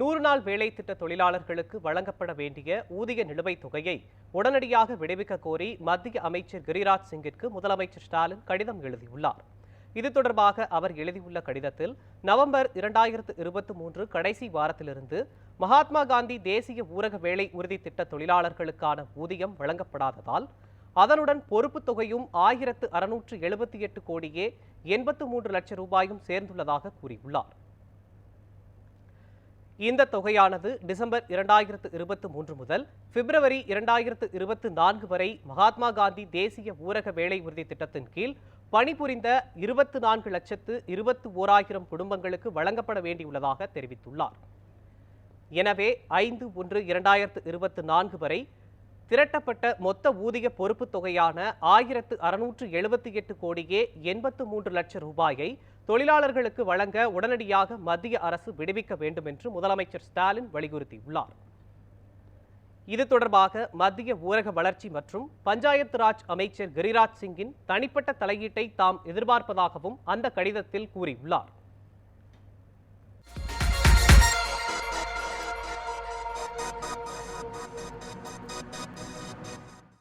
நூறு நாள் வேலை திட்ட தொழிலாளர்களுக்கு வழங்கப்பட வேண்டிய ஊதிய நிலுவைத் தொகையை உடனடியாக விடுவிக்க கோரி மத்திய அமைச்சர் கிரிராஜ் சிங்கிற்கு முதலமைச்சர் ஸ்டாலின் கடிதம் எழுதியுள்ளார். இது தொடர்பாக அவர் எழுதியுள்ள கடிதத்தில் நவம்பர் இரண்டாயிரத்து இருபத்தி மூன்று கடைசி வாரத்திலிருந்து மகாத்மா காந்தி தேசிய ஊரக வேலை உறுதி திட்ட தொழிலாளர்களுக்கான ஊதியம் வழங்கப்படாததால் அதனுடன் பொறுப்புத் தொகையும் ஆயிரத்து அறுநூற்று எழுபத்தி எட்டு கோடியே எண்பத்து மூன்று லட்சம் ரூபாயும் சேர்ந்துள்ளதாக கூறியுள்ளார். இந்த தொகையானது டிசம்பர் இரண்டாயிரத்து இருபத்தி மூன்று முதல் பிப்ரவரி இரண்டாயிரத்து இருபத்தி நான்கு வரை மகாத்மா காந்தி தேசிய ஊரக வேலை உறுதி திட்டத்தின் கீழ் பணிபுரிந்த இருபத்து நான்கு லட்சத்து இருபத்து ஓராயிரம் குடும்பங்களுக்கு வழங்கப்பட வேண்டியுள்ளதாக தெரிவித்துள்ளார். எனவே ஐந்து ஒன்று இரண்டாயிரத்து இருபத்தி நான்கு வரை திரட்டப்பட்ட மொத்த ஊதிய பொறுப்புத் தொகையான ஆயிரத்து அறுநூற்று எழுபத்தி எட்டு கோடியே எண்பத்து மூன்று லட்சம் ரூபாயை தொழிலாளர்களுக்கு வழங்க உடனடியாக மத்திய அரசு விடுவிக்க வேண்டும் என்று முதலமைச்சர் ஸ்டாலின் வலியுறுத்தியுள்ளார். இது தொடர்பாக மத்திய ஊரக வளர்ச்சி மற்றும் பஞ்சாயத்து ராஜ் அமைச்சர் கிரிராஜ் சிங்கின் தனிப்பட்ட தலையீட்டை தாம் எதிர்பார்ப்பதாகவும் அந்த கடிதத்தில் கூறியுள்ளார்.